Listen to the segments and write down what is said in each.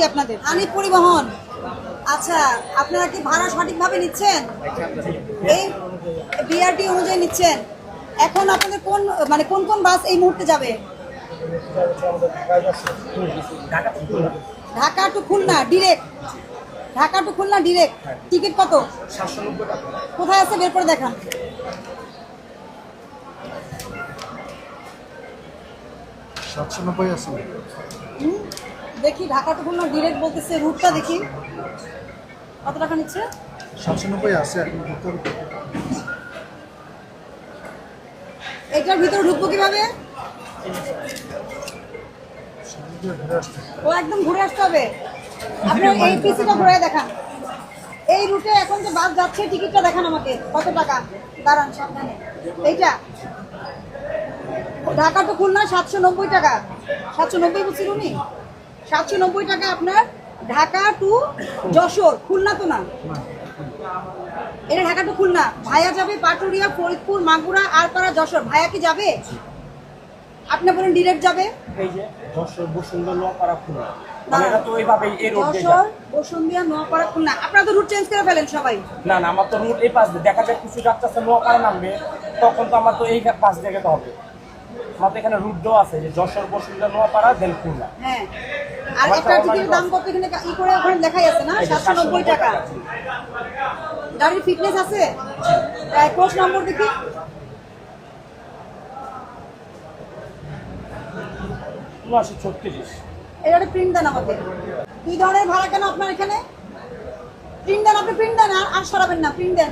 শাস্তি আপনাদের? আনি পরিবহন। আচ্ছা আপনারা কি ভাড়া সঠিকভাবে নিচ্ছেন? এই বিআরটি অনুযায়ী নিচ্ছেন। এখন আপনাদের কোন মানে কোন কোন বাস এই মুহূর্তে যাবে? Dhaka to Khulna direct Dhaka to Khulna direct ticket কত? কোথায় আছে? বের করে দেখান। সাতশো নব্বই আছে। দেখি ঢাকা টু খুলনা ডিরেক্ট বলতেছে রুটটা দেখি। কত টাকা নিচ্ছে? সাতশো নব্বই আছে। এটার ভিতরে ঢুকবো কীভাবে? ও একদম ঘুরে আসতে হবে। আপনার এই পিসিটা ঘুরে দেখান। এই রুটে এখন যে বাস যাচ্ছে টিকিটটা দেখান আমাকে। কত টাকা? দাঁড়ান সাবধানে। এইটা? ঢাকা টু খুলনা সাতশো নব্বই টাকা। সাতশো নব্বই বলছিল উনি সাতশো নব্বই টাকা আপনার ঢাকা টু যশোর খুলনা তো না? এটা ঢাকা টু খুলনা। ভায়া যাবে পাটুরিয়া ফরিদপুর মাগুরা আরপাড়া যশোর। ভায়া কি যাবে? আপনি বলেন ডিরেক্ট যাবে? মানে আপনারা তো রুট চেঞ্জ করে ফেলেন সবাই। না না আমার তো রুট এই পাশ দিয়ে দেখা যায় কিছু যাত্রাছে নোয়াপাড়া নামবে তখন তো আমার তো এই পাশ দিয়ে যেতে হবে। আমার তো এখানে রুট দেওয়া আছে যে যশোর বসুন্ধরা নোয়াপাড়া দেন খুলনা। হ্যাঁ। আর একটা টিকিটের দাম কত এখানে ই করে ওখানে দেখাই আছে না? এই যে সাতশো নব্বই টাকা গাড়ির ফিটনেস আছে? কোচ নম্বর দেখি। উনআশি ছত্রিশ। এটা প্রিন্ট দেন আমাকে। দুই ধরনের ভাড়া কেন আপনার এখানে? প্রিন্ট দেন আপনি প্রিন্ট দেন আর আর সরাবেন না প্রিন্ট দেন।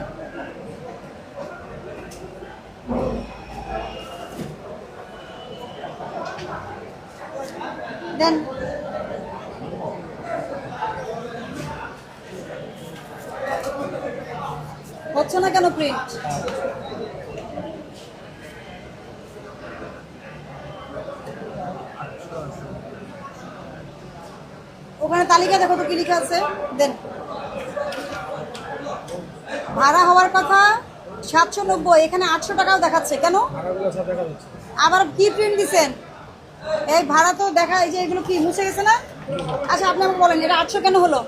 দেন। হচ্ছে না কেন প্রিন্ট ওখানে তালিকা দেখো তো কি লেখা আছে। দেন। ভাড়া হওয়ার কথা সাতশো নব্বই এখানে আটশো টাকাও দেখাচ্ছে। কেন? আবার কি প্রিন্ট দিছেন? এই ভাড়া তো দেখা, এই যে এগুলো কি মুছে গেছে না? আচ্ছা আপনি আমাকে বলেন, এটা আটশো কেন হলো?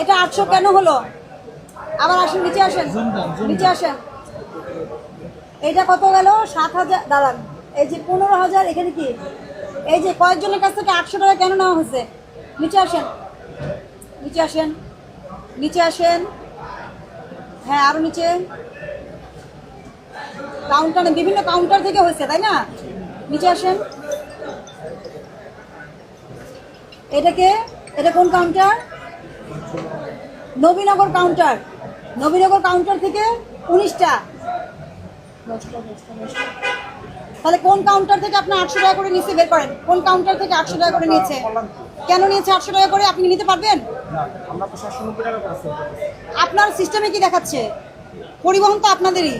এটা আটশো কেন হলো? আবার আসেন, নিচে আসেন নিচে আসেন। এইটা কত গেল? সাত হাজার, দাঁড়ান। এই যে পনেরো হাজার, এখানে কি? এই যে কয়েকজনের কাছ থেকে আটশো টাকা কেন নেওয়া হয়েছে? নিচে আসেন নিচে আসেন নিচে আসেন। হ্যাঁ আরও নিচে। কাউন্টারে, বিভিন্ন কাউন্টার থেকে হয়েছে, তাই না? নিচে আসেন। এটাকে, এটা কোন counter Nabinagar counter Nabinagar counter থেকে উনিশটা। তাহলে কোন কাউন্টার থেকে আপনি আটশো টাকা করে নিচে বের করেন? কোন কাউন্টার থেকে আটশো টাকা করে নিয়েছে কেন নিয়েছে আটশো টাকা করে? আপনি নিতে পারবেন। আপনার সিস্টেমে কি দেখাচ্ছে? পরিবহন তো আপনাদেরই।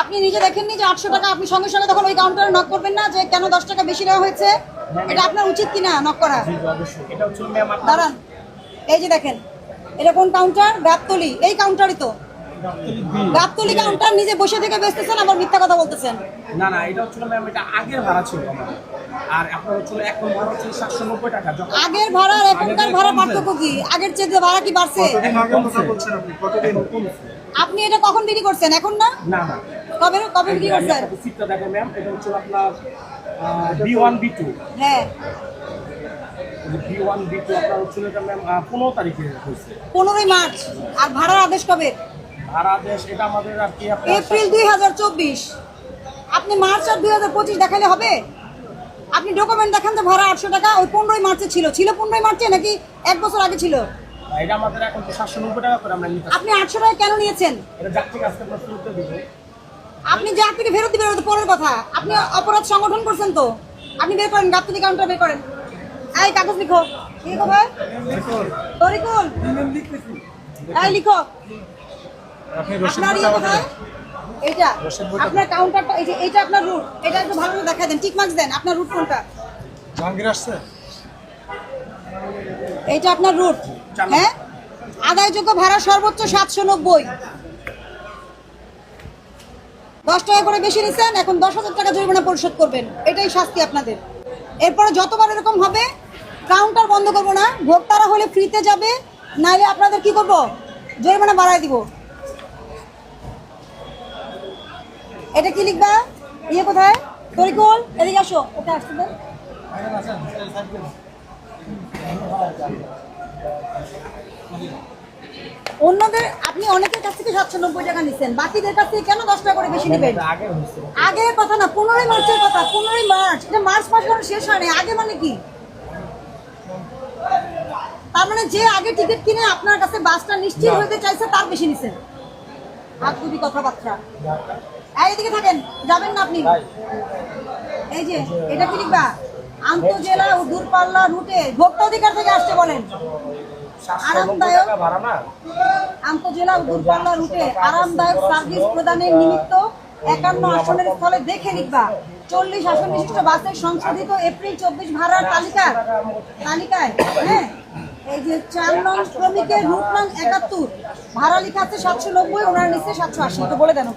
আপনি নিজে দেখেননি যে আটশো টাকা আপনি সঙ্গে সঙ্গে তখন ওই কাউন্টারে নক করবেন না যে কেন দশ টাকা বেশি দেওয়া হয়েছে? এটা আপনার উচিত কিনা নক করা? দাঁড়ান। এই যে দেখেন এটা কোন কাউন্টার গাবতলি এই কাউন্টারই তো। গাবতলি কাউন্টার নিজে বসে থেকে বেচতেছেন আবার মিথ্যা কথা বলতেছেন? না না এটা হচ্ছিল ম্যাম এটা আগের ভাড়া ছিল আর আপনার হচ্ছিল এখন ভাড়া হচ্ছে সাতশো নব্বই টাকা যখন আগের ভাড়া আর এখনকার ভাড়া পার্থক্য কি? আগের চেয়ে ভাড়া কি বাড়ছে? আপনি? এটা কখন বিক্রি করছেন? এখন না? না না। কবে কবে বিক্রি করছেন? সিটটা দেখো ম্যাম এটা হচ্ছে আপনার বি ওয়ান বি টু হ্যাঁ। বি ওয়ান বি টু আপনার হচ্ছিল এটা ম্যাম পনেরো তারিখে হয়েছে। পনেরোই মার্চ। আর ভাড়ার আদেশ কবে? ভাড়া দেশ এটা আমাদের আর কি এপ্রিল দুই হাজার চব্বিশ। আপনি মার্চ আর দুই হাজার পঁচিশ দেখালে হবে? আপনি ডকুমেন্ট দেখান তো ভাড়া আটশো টাকা ওই পনেরোই মার্চে ছিল। ছিল পনেরোই মার্চে নাকি এক বছর আগে ছিল? এটা আমাদের এখন সাতশো নব্বই টাকা করে আমরা নিতে আপনি আটশো টাকা কেন নিয়েছেন? এটা শুরুতে দিব। আপনি যে থেকে ফেরত দিবেন ওটা পরের কথা। আপনি অপরাধ সংগঠন করছেন তো। আপনি বের করেন গাপ্তলি কাউন্টার বের করেন। এই কাগজ লিখো। লিখো ভাই? তরিকুল। এই লিখো। আপনার ইয়ে কোথায়? এইটা আপনার কাউন্টারটা এই যে এইটা আপনার রুট এটা একটু ভালো করে দেখা দেন। টিক মার্কস দেন। আপনার রুট কোনটা? জাহাঙ্গীর আসছে? এইটা আপনার রুট হ্যাঁ? আদায়যোগ্য ভাড়া সর্বোচ্চ সাতশো নব্বই। দশ টাকা করে বেশি নিচ্ছেন এখন দশ হাজার টাকা জরিমানা পরিশোধ করবেন। এটাই শাস্তি আপনাদের। এরপরে যতবার এরকম হবে কাউন্টার বন্ধ করব না। ভোক্তারা হলে ফ্রিতে যাবে নাহলে আপনাদের কি করব? জরিমানা বাড়ায় দিব। এটা কি লিখবা? ইয়ে কোথায়? তরিকুল, এদিকে আসো। ওকে, আসতে দেন অন্যদের, আপনি অনেকের কাছ থেকে সাতশো নব্বই টাকা নিচ্ছেন বাকিদের কাছ থেকে কেন দশ টাকা করে বেশি নেবেন? আগে কথা না, পনেরোই মার্চের কথা, পনেরোই মার্চ। এটা মার্চ মাস কোনো শেষ হয়নি আগে মানে কি? তার মানে যে আগে টিকিট কিনে আপনার কাছে বাসটা নিশ্চিত হতে চাইছে, তার বেশি নিছেন। হাত দুটি কথাবার্তা। এই এদিকে থাকেন। যাবেন না আপনি। এই যে এটা কি লিখবা? আন্তজেলা ও দূরপাল্লা রুটে ভোক্তা অধিকার থেকে আসতে বলেন। সাতশো নব্বই আরামদায়ক। টাকা ভাড়া না? আন্তজেলা ও দূরপাল্লা রুটে আরামদায়ক সার্ভিস প্রদানের নিমিত্ত একান্ন আসনের স্থলে দেখে লিখবা। চল্লিশ আসন বিশিষ্ট বাসের সংশোধিত এপ্রিল চব্বিশ ভাড়ার তালিকা তালিকায় হ্যাঁ? এই যে চার নং শ্রমিকের রুট নং একাত্তর। ভাড়া লেখা আছে সাতশো নব্বই ওনার নিচে সাতশো আশি। তো বলে দেন।